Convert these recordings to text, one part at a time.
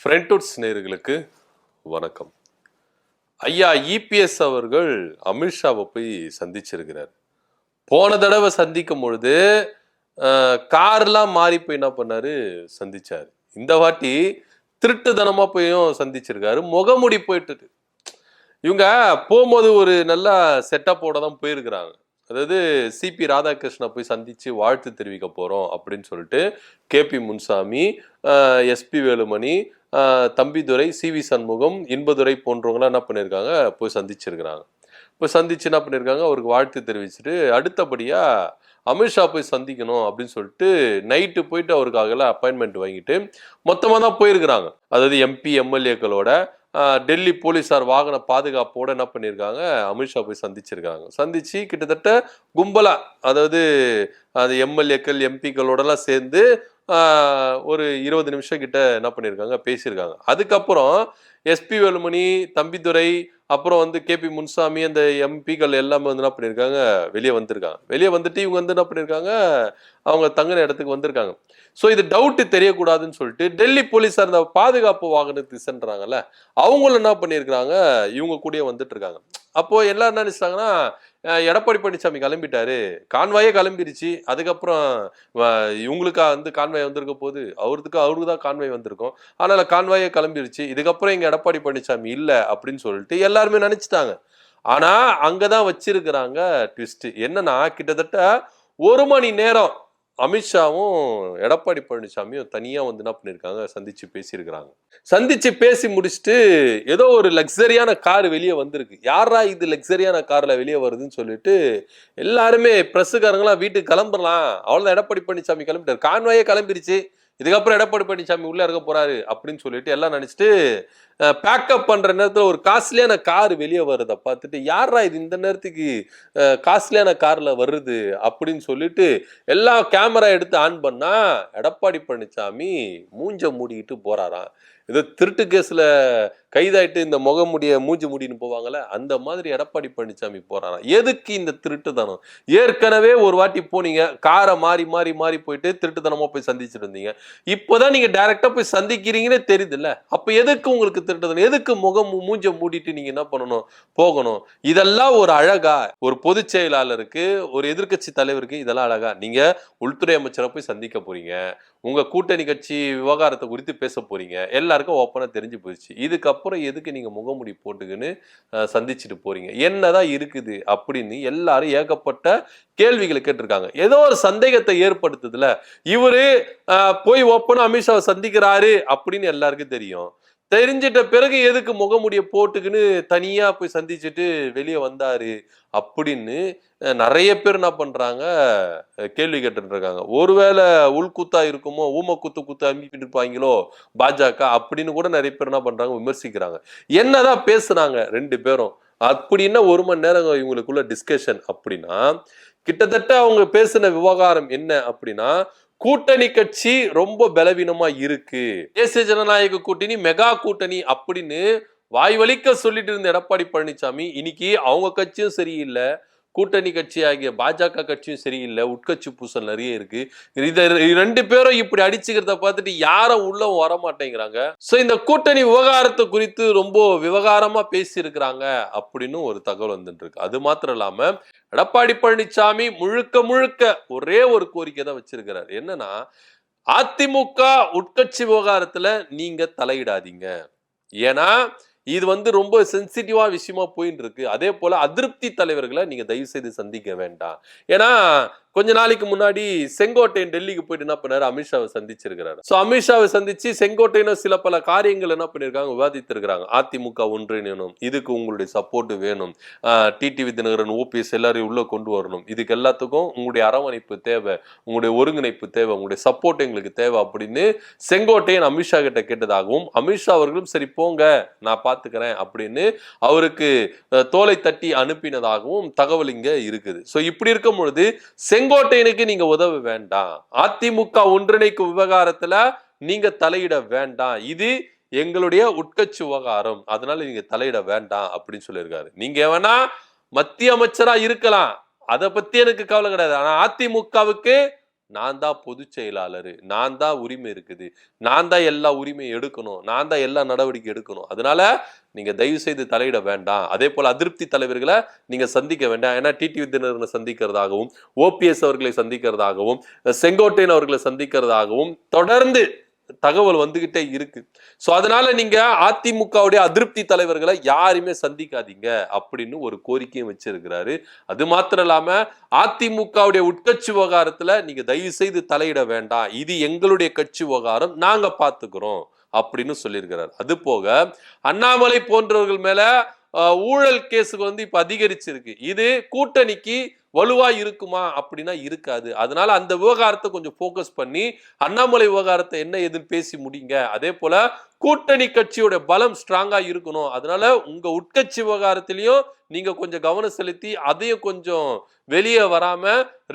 ஃப்ரெண்ட்வுட்ஸ் நேர்களுக்கு வணக்கம். ஐயா இபிஎஸ் அவர்கள் அமித்ஷாவை போய் சந்திச்சிருக்கிறார். போன தடவை சந்திக்கும் பொழுது கார்லாம் மாறி போய் என்ன பண்ணாரு? சந்திச்சார். இந்த வாட்டி திருட்டுத்தனமா போயும் சந்திச்சிருக்காரு. முகமுடி போயிட்டு இவங்க போகும்போது ஒரு நல்ல செட்டப்போட தான் போயிருக்கிறாங்க. அதாவது சிபி ராதாகிருஷ்ணனை போய் சந்திச்சு வாழ்த்து தெரிவிக்க போறோம் அப்படின்னு சொல்லிட்டு KP Munusamy SP Velumani Thambidurai C V Shanmugam Inbadurai போன்றவங்களாம் என்ன பண்ணியிருக்காங்க போய் சந்திச்சிருக்கிறாங்க. போய் சந்திச்சு என்ன பண்ணியிருக்காங்க அவருக்கு வாழ்த்து தெரிவிச்சுட்டு அடுத்தபடியாக அமித்ஷா போய் சந்திக்கணும் அப்படின்னு சொல்லிட்டு நைட்டு போயிட்டு அவருக்காகலாம் அப்பாயின்மெண்ட் வாங்கிட்டு மொத்தமாக தான் போயிருக்கிறாங்க. அதாவது எம்பி எம்எல்ஏக்களோட டெல்லி போலீஸார் வாகன பாதுகாப்போடு என்ன பண்ணியிருக்காங்க அமித்ஷா போய் சந்திச்சிருக்காங்க. சந்திச்சு கிட்டத்தட்ட கும்பலா அதாவது அது எம்எல்ஏக்கள் எம்பிக்களோடலாம் சேர்ந்து ஒரு இருபது நிமிஷம் கிட்ட என்ன பண்ணியிருக்காங்க பேசியிருக்காங்க. அதுக்கப்புறம் எஸ்பி வேலுமணி தம்பிதுரை அப்புறம் வந்து கேபி முன்சாமி அந்த எம்பிக்கள் எல்லாமே வந்து என்ன பண்ணியிருக்காங்க வெளியே வந்திருக்காங்க. வெளியே வந்துட்டு இவங்க வந்து என்ன பண்ணியிருக்காங்க அவங்க தங்கின இடத்துக்கு வந்திருக்காங்க. ஸோ இது டவுட்டு தெரியக்கூடாதுன்னு சொல்லிட்டு டெல்லி போலீஸார் இந்த பாதுகாப்பு வாகனத்துக்கு சென்றாங்கல்ல அவங்களும் என்ன பண்ணியிருக்கிறாங்க? இவங்க கூடயே வந்துட்டு இருக்காங்க. அப்போது எல்லாம் என்ன நினைச்சிட்டாங்கன்னா எடப்பாடி பழனிசாமி கிளம்பிட்டாரு. கான்வாயே கிளம்பிருச்சு. அதுக்கப்புறம் இவங்களுக்கா வந்து கான்வாய் வந்திருக்க போது அவருக்கு அவருக்கு தான் கான்வாய் வந்திருக்கும். அதனால கான்வாயே கிளம்பிருச்சு. இதுக்கப்புறம் இங்க எடப்பாடி பழனிசாமி இல்லை அப்படின்னு சொல்லிட்டு எல்லாருமே நினைச்சிட்டாங்க. ஆனா அங்கதான் வச்சிருக்கிறாங்க ட்விஸ்ட் என்னன்னா கிட்டத்தட்ட ஒரு மணி நேரம் அமித்ஷாவும் எடப்பாடி பழனிசாமியும் தனியாக வந்து என்ன பண்ணியிருக்காங்க சந்தித்து பேசியிருக்கிறாங்க. சந்தித்து பேசி முடிச்சுட்டு ஏதோ ஒரு லக்ஸரியான கார் வெளியே வந்திருக்கு. யாரா இது லக்ஸரியான காரில் வெளியே வருதுன்னு சொல்லிட்டு எல்லாருமே ப்ரெஸ்ஸுக்காரங்களாம் வீட்டுக்கு கிளம்புறலாம். அவ்வளோதான் எடப்பாடி பழனிசாமி கிளம்பிட்டார். கான்வாயே கிளம்பிருச்சு. இதுக்கப்புறம் எடப்பாடி பழனிசாமி உள்ள இருக்க போறாரு அப்படின்னு சொல்லிட்டு எல்லாம் நினைச்சிட்டு பேக்கப் பண்ற நேரத்தில் ஒரு காஸ்ட்லியான கார் வெளியே வருதை பார்த்துட்டு யாரா இது இந்த நேரத்துக்கு காஸ்ட்லியான கார்ல வருது? அப்படின்னு சொல்லிட்டு எல்லா கேமரா எடுத்து ஆன் பண்ணா எடப்பாடி பழனிசாமி மூஞ்ச மூடிக்கிட்டு போறாராம். இது திருட்டு கேஸில் கைதாயிட்டு இந்த முகமுடிய மூஞ்சி முடின்னு போவாங்கல்ல அந்த மாதிரி எடப்பாடி பழனிசாமி போறாராம். எதுக்கு இந்த திருட்டுத்தனம்? ஏற்கனவே ஒரு வாட்டி போனீங்க காரை மாறி மாறி மாறி போயிட்டு திருட்டுத்தனமா போய் சந்திச்சுட்டு இருந்தீங்க இப்போதான் நீங்க டைரக்டா போய் சந்திக்கிறீங்கன்னே தெரியுதுல்ல. அப்ப எதுக்கு உங்களுக்கு திருட்டுத்தனம்? எதுக்கு முகம் மூஞ்ச மூடிட்டு நீங்க என்ன பண்ணணும்? போகணும். இதெல்லாம் ஒரு அழகா ஒரு பொதுச் செயலாளருக்கு ஒரு எதிர்க்கட்சி தலைவருக்கு இதெல்லாம் அழகா நீங்க உள்துறை அமைச்சரை போய் சந்திக்க போறீங்க. உங்கள் கூட்டணி கட்சி விவகாரத்தை குறித்து பேச போகிறீங்க எல்லாருக்கும் ஓப்பனாக தெரிஞ்சு போயிடுச்சு இதுக்கப்புறம் எதுக்கு நீங்கள் முகமுடி போட்டுக்கின்னு அஹ், சந்திச்சுட்டு போறீங்க? என்னதான் இருக்குது அப்படின்னு எல்லாரும் ஏகப்பட்ட கேள்விகளை கேட்டிருக்காங்க. ஏதோ ஒரு சந்தேகத்தை ஏற்படுத்துதுல. இவர் போய் ஓப்பனாக அமித்ஷாவை சந்திக்கிறாரு அப்படின்னு எல்லாருக்கும் தெரியும். தெரிஞ்சிட்ட பிறகு எதுக்கு முகமுடிய போட்டுக்கின்னு தனியா போய் சந்திச்சுட்டு வெளியே வந்தாரு அப்படின்னு நிறைய பேர் என்ன பண்றாங்க கேள்வி கேட்டுட்டு இருக்காங்க ஒருவேளை உள்குத்தா இருக்குமோ ஊம குத்து குத்து அனுப்பிட்டு இருப்பாங்களோ பாஜக அப்படின்னு கூட நிறைய பேர் என்ன பண்றாங்க விமர்சிக்கிறாங்க. என்னதான் பேசுனாங்க ரெண்டு பேரும். அப்படின்னா ஒரு மணி நேரம் இவங்களுக்குள்ள டிஸ்கஷன் அப்படின்னா கிட்டத்தட்ட அவங்க பேசின விவகாரம் என்ன அப்படின்னா கூட்டணி கட்சி ரொம்ப பலவீனமா இருக்கு. தேசிய ஜனநாயக கூட்டணி மெகா கூட்டணி அப்படின்னு வாய் வலிக்க சொல்லிட்டு இருந்த எடப்பாடி பழனிசாமி இன்னைக்கு அவங்க கட்சியும் சரியில்லை. கூட்டணி கட்சி ஆகிய பாஜக கட்சியும் சரியில்லை உட்கட்சி பூசல் நிறைய இருக்கு. இதை ரெண்டு பேரும் இப்படி அடிச்சுக்கிறத பார்த்துட்டு யாரும் உள்ள வர மாட்டேங்கிறாங்க இந்த கூட்டணி விவகாரத்தை குறித்து ரொம்ப விவகாரமா பேசியிருக்கிறாங்க அப்படின்னு ஒரு தகவல் வந்துட்டு இருக்கு அது மாத்திரம் இல்லாம எடப்பாடி பழனிசாமி முழுக்க முழுக்க ஒரே ஒரு கோரிக்கை தான் வச்சிருக்கிறார். என்னன்னா அதிமுக உட்கட்சி விவகாரத்துல நீங்க தலையிடாதீங்க. ஏன்னா இது வந்து ரொம்ப சென்சிட்டிவா விஷயமா போயின்னு இருக்கு அதே போல அதிருப்தி தலைவர்களை நீங்க தயவு செய்து சந்திக்க வேண்டாம். ஏன்னா கொஞ்ச நாளைக்கு முன்னாடி செங்கோட்டையன் டெல்லிக்கு போயிட்டு என்ன பண்ணாரு? அமித்ஷாவை சந்திச்சிருக்கிறாரு. ஸோ அமித்ஷாவை சந்திச்சு செங்கோட்டையனும் சில பல காரியங்கள் என்ன பண்ணிருக்காங்க? விவாதித்திருக்கிறாங்க. அதிமுக ஒன்றிணையணும். இதுக்கு உங்களுடைய சப்போர்ட் வேணும். டிடிவி தினகரன் ஓபிஎஸ் எல்லாரையும் உள்ள கொண்டு வரணும். இதுக்கு எல்லாத்துக்கும் உங்களுடைய அரவணைப்பு தேவை. உங்களுடைய ஒருங்கிணைப்பு தேவை. உங்களுடைய சப்போர்ட் எங்களுக்கு தேவை அப்படின்னு செங்கோட்டையன் அமித்ஷா கிட்ட கேட்டதாகவும் அமித்ஷா அவர்களும் சரி போங்க நான் பார்த்துக்கிறேன் அப்படின்னு அவருக்கு தோலை தட்டி அனுப்பினதாகவும் தகவல் இங்க இருக்குது. ஸோ இப்படி இருக்கும் பொழுது செங்கோட்டையனுக்கு நீங்க உதவ வேண்டாம். அதிமுக ஒன்றிணைக்கும் விவகாரத்துல நீங்க தலையிட வேண்டாம். இது எங்களுடைய உட்கட்சி விவகாரம். அதனால நீங்க தலையிட வேண்டாம் அப்படின்னு சொல்லியிருக்காரு. நீங்க வேணா மத்திய அமைச்சரா இருக்கலாம். அதை பத்தி எனக்கு கவலை கிடையாது. ஆனா அதிமுகவுக்கு நான் தான் பொதுச் செயலாளர் நான் தான் உரிமை இருக்குது நான் தான் எல்லா உரிமையும் எடுக்கணும் நான் தான் எல்லா நடவடிக்கை எடுக்கணும். அதனால நீங்க தயவு செய்து தலையிட வேண்டாம். அதே போல அதிருப்தி தலைவர்களை நீங்க சந்திக்க வேண்டாம். ஏன்னா டிடி வித்தினரை சந்திக்கிறதாகவும் ஓபிஎஸ் அவர்களை சந்திக்கிறதாகவும் செங்கோட்டையன் அவர்களை சந்திக்கிறதாகவும் தொடர்ந்து தகவல் வந்துகிட்டே இருக்கு. ஸோ அதனால நீங்க அதிமுகவுடைய அதிருப்தி தலைவர்களை யாருமே சந்திக்காதீங்க அப்படின்னு ஒரு கோரிக்கையும் வச்சிருக்கிறாரு. அது மாத்திரம் இல்லாம அதிமுகவுடைய உட்கட்சி விவகாரத்துல நீங்க தயவு செய்து தலையிட வேண்டாம். இது எங்களுடைய கட்சி விவகாரம் நாங்க பாத்துக்கிறோம் அப்படின்னு சொல்லியிருக்கிறார். அது போக அண்ணாமலை போன்றவர்கள் மேல ஊழல் கேஸுக்கு வந்து இப்ப அதிகரிச்சிருக்கு. இது கூட்டணிக்கு வலுவா இருக்குமா? அப்படின்னா இருக்காது. அதனால அந்த விவகாரத்தை கொஞ்சம் ஃபோக்கஸ் பண்ணி அண்ணாமலை விவகாரத்தை என்ன எதுன்னு பேசி முடிங்க. அதே போல கூட்டணி கட்சியோட பலம் ஸ்ட்ராங்கா இருக்கணும். அதனால உங்க உட்கட்சி விவகாரத்திலையும் நீங்க கொஞ்சம் கவனம் செலுத்தி அதையும் கொஞ்சம் வெளியே வராம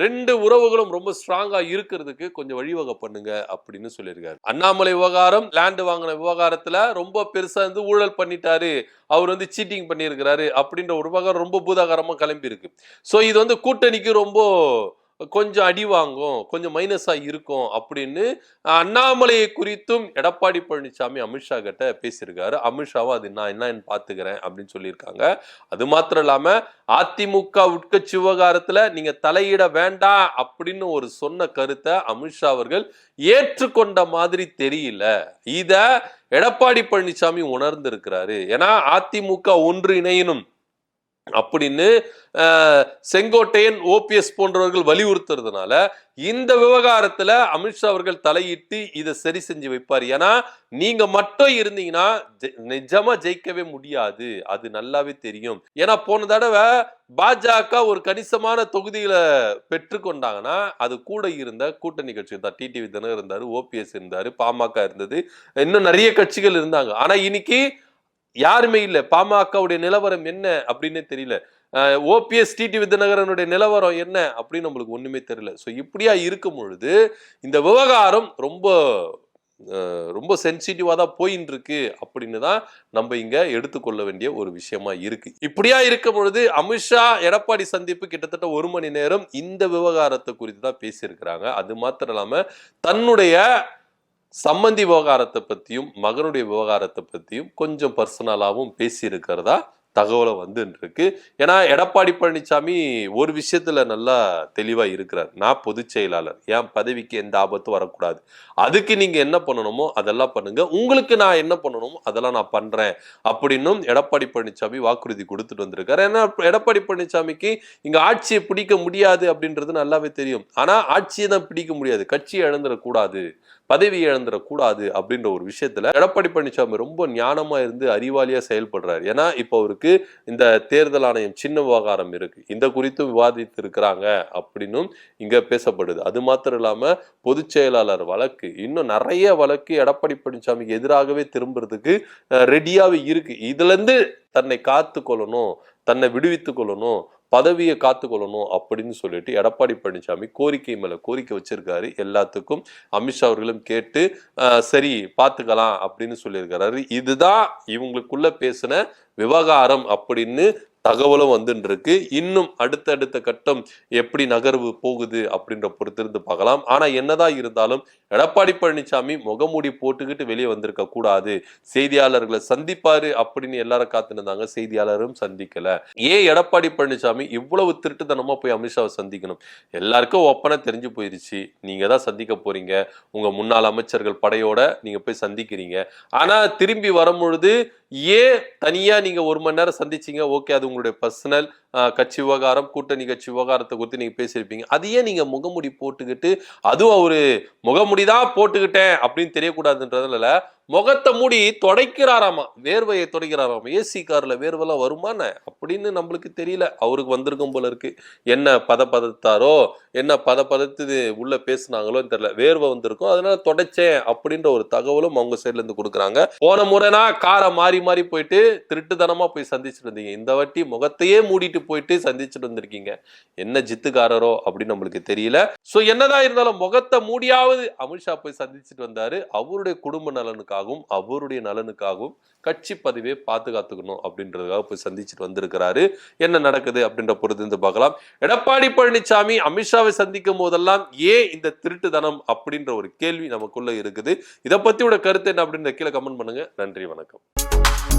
ரெண்டு உறவுகளும் ரொம்ப ஸ்ட்ராங்கா இருக்கிறதுக்கு கொஞ்சம் வழிவகை பண்ணுங்க அப்படின்னு சொல்லியிருக்காரு. அண்ணாமலை விவகாரம் லேண்டு வாங்கின விவகாரத்துல ரொம்ப பெருசா இருந்து ஊழல் பண்ணிட்டாரு. அவர் வந்து சீட்டிங் பண்ணியிருக்கிறாரு அப்படின்ற ஒரு விவகாரம் ரொம்ப பூதாகரமா கிளம்பி இருக்கு ஸோ இது வந்து கூட்டணிக்கு ரொம்ப கொஞ்சம் அடி வாங்கும் கொஞ்சம் மைனஸாக இருக்கும் அப்படின்னு அண்ணாமலையை குறித்தும் எடப்பாடி பழனிசாமி அமித்ஷா கிட்ட பேசியிருக்காரு. அமித்ஷாவும் அது நான் என்னன்னு பார்த்துக்கிறேன் அப்படின்னு சொல்லியிருக்காங்க. அது மாத்திரம் இல்லாமல் அதிமுக உட்கட்சி விவகாரத்தில் நீங்கள் தலையிட வேண்டாம் அப்படின்னு ஒரு சொன்ன கருத்தை அமித்ஷா அவர்கள் ஏற்றுக்கொண்ட மாதிரி தெரியல. இதை எடப்பாடி பழனிசாமி உணர்ந்திருக்கிறாரு. ஏன்னா அதிமுக ஒன்று இணையினும் அப்படின்னு செங்கோட்டையன் ஓபிஎஸ் போன்றவர்கள் வலியுறுத்துறதுனால இந்த விவகாரத்துல அமித்ஷா அவர்கள் தலையிட்டு இதை சரி செஞ்சு வைப்பார். ஏன்னா நீங்க மட்டும் இருந்தீங்கன்னா ஜெ- நிஜமா ஜெயிக்கவே முடியாது. அது நல்லாவே தெரியும். ஏன்னா போன தடவை பாஜக ஒரு கணிசமான தொகுதியில பெற்றுக்கொண்டாங்கன்னா அது கூட இருந்த கூட்டணி கட்சி தான். டிடிவி தினகர் இருந்தாரு ஓபிஎஸ் இருந்தாரு பாமக இருந்தது இன்னும் நிறைய கட்சிகள் இருந்தாங்க. ஆனா இன்னைக்கு யாருமே இல்லை. பாமகவுடைய நிலவரம் என்ன அப்படின்னே தெரியல. ஓபிஎஸ் டிடி வித்யநகரனுடைய நிலவரம் என்ன அப்படின்னு நம்மளுக்கு ஒண்ணுமே தெரியல. ஸோ இப்படியா இருக்கும் பொழுது இந்த விவகாரம் ரொம்ப ரொம்ப சென்சிட்டிவாக தான் போயின்னு இருக்கு அப்படின்னு தான் நம்ம இங்கே எடுத்துக்கொள்ள வேண்டிய ஒரு விஷயமா இருக்கு. இப்படியா இருக்கும் பொழுது அமித்ஷா எடப்பாடி சந்திப்பு கிட்டத்தட்ட ஒரு மணி நேரம் இந்த விவகாரத்தை குறித்து தான் பேசியிருக்கிறாங்க. அது மாத்திரம் இல்லாமல் தன்னுடைய சம்மந்தி விவகாரத்தை பற்றியும் மகனுடைய விவகாரத்தை பற்றியும் கொஞ்சம் பர்சனலாகவும் பேசியிருக்கிறதா? தகவலை வந்துருக்கு ஏன்னா எடப்பாடி பழனிசாமி ஒரு விஷயத்துல நல்லா தெளிவா இருக்கிறார். நான் பொதுச் செயலாளர். என் பதவிக்கு எந்த ஆபத்தும் வரக்கூடாது. அதுக்கு நீங்க என்ன பண்ணணுமோ அதெல்லாம் பண்ணுங்க. உங்களுக்கு நான் என்ன பண்ணணுமோ அதெல்லாம் நான் பண்றேன் அப்படின்னும் எடப்பாடி பழனிசாமி வாக்குறுதி கொடுத்துட்டு வந்திருக்காரு. ஏன்னா எடப்பாடி பழனிசாமிக்கு இங்க ஆட்சியை பிடிக்க முடியாது அப்படின்றது நல்லாவே தெரியும். ஆனா ஆட்சியை தான் பிடிக்க முடியாது. கட்சியை இழந்துடக்கூடாது பதவி இழந்துடக்கூடாது அப்படின்ற ஒரு விஷயத்துல எடப்பாடி பழனிசாமி ரொம்ப ஞானமா இருந்து அறிவாளியா செயல்படுறாரு. ஏன்னா இப்போ அவருக்கு இந்த தேர்தல் ஆணையம் சின்ன விவகாரம் இருக்கு. இந்த குறித்தும் விவாதித்து இருக்கிறாங்க அப்படின்னும் இங்க பேசப்படுது. அது மாத்திரம் இல்லாம பொதுச் செயலாளர் வழக்கு இன்னும் நிறைய வழக்கு எடப்பாடி பழனிசாமிக்கு எதிராகவே திரும்புறதுக்கு ரெடியாவே இருக்கு. இதுல இருந்து தன்னை காத்து கொள்ளணும் தன்னை விடுவித்துக் கொள்ளணும் பதவியை காத்துக்கொள்ளணும் அப்படின்னு சொல்லிட்டு எடப்பாடி பழனிசாமி கோரிக்கை மேல கோரிக்கை வச்சிருக்காரு. எல்லாத்துக்கும் அமித்ஷா அவர்களும் கேட்டு அஹ், சரி பார்த்துக்கலாம் அப்படின்னு சொல்லியிருக்கிறாரு. இதுதான் இவங்களுக்குள்ள பேசின விவகாரம் அப்படின்னு தகவலும் வந்துட்டு இருக்கு இன்னும் அடுத்தடுத்த கட்டம் எப்படி நகர்வு போகுது அப்படின்ற பொறுத்திருந்து பார்க்கலாம். ஆனா என்னதான் இருந்தாலும் எடப்பாடி பழனிசாமி முகமூடி போட்டுக்கிட்டு வெளியே வந்திருக்க கூடாது. செய்தியாளர்களை சந்திப்பாரு அப்படின்னு எல்லாரும் காத்துருந்தாங்க. செய்தியாளரும் சந்திக்கல. ஏன் எடப்பாடி பழனிசாமி இவ்வளவு திருட்டுத்தனமா போய் அமித்ஷாவை சந்திக்கணும்? எல்லாருக்கும் ஒப்பனை தெரிஞ்சு போயிருச்சு. நீங்க தான் சந்திக்க போறீங்க. உங்க முன்னாள் அமைச்சர்கள் படையோட நீங்க போய் சந்திக்கிறீங்க. ஆனா திரும்பி வரும்பொழுது ஏன் தனியாக நீங்கள் ஒரு மணி நேரம் சந்திச்சீங்க? ஓகே அது உங்களுடைய பர்சனல் கட்சி விவகாரம் கூட்டணி கட்சி விவகாரத்தை குறித்து நீங்கள் பேசியிருப்பீங்க. அது ஏன் நீங்கள் முகமுடி போட்டுக்கிட்டு அதுவும் அவரு முகமுடி தான் போட்டுக்கிட்டேன் அப்படின்னு தெரியக்கூடாதுன்றதுல முகத்தை மூடி தொடைக்கிறாராமா? வேர்வையை தொடைக்கிறாராமா? ஏசி கார்ல வேர்வெல்லாம் வருமானே அப்படின்னு நம்மளுக்கு தெரியல. அவருக்கு வந்திருக்கும் போல இருக்கு. என்ன பத பதத்தாரோ என்ன பத பதத்து உள்ள பேசுனாங்களோன்னு தெரியல. வேர்வை வந்திருக்கும். அதனால தொடைச்சேன் அப்படின்ற ஒரு தகவலும் அவங்க சைட்ல இருந்து கொடுக்குறாங்க. போன முறைனா காரை மாறி மாறி போயிட்டு திருட்டுத்தனமா போய் சந்திச்சுட்டு இருந்தீங்க இந்த வாட்டி முகத்தையே மூடிட்டு போயிட்டு சந்திச்சுட்டு வந்திருக்கீங்க. என்ன ஜித்துக்காரரோ அப்படின்னு நம்மளுக்கு தெரியல. சோ என்னதான் இருந்தாலும் முகத்தை மூடியாவது அமித்ஷா போய் சந்திச்சுட்டு வந்தாரு. அவருடைய குடும்ப நலனுக்கு நலனுக்காகவும் அவருடைய நலனுக்காகவும் கட்சி பதவியை பாதுகாத்துக்கணும் அப்படின்றதுக்காக போய் சந்திச்சுட்டு வந்திருக்கிறாரு. என்ன நடக்குது அப்படின்ற பொறுத்து இருந்து பார்க்கலாம். எடப்பாடி பழனிசாமி அமித்ஷாவை சந்திக்கும் போதெல்லாம் ஏன் இந்த திருட்டுதனம் அப்படின்ற ஒரு கேள்வி நமக்குள்ள இருக்குது. இதை பத்தியோட கருத்து என்ன அப்படின்ற கீழே கமெண்ட் பண்ணுங்க. நன்றி வணக்கம்.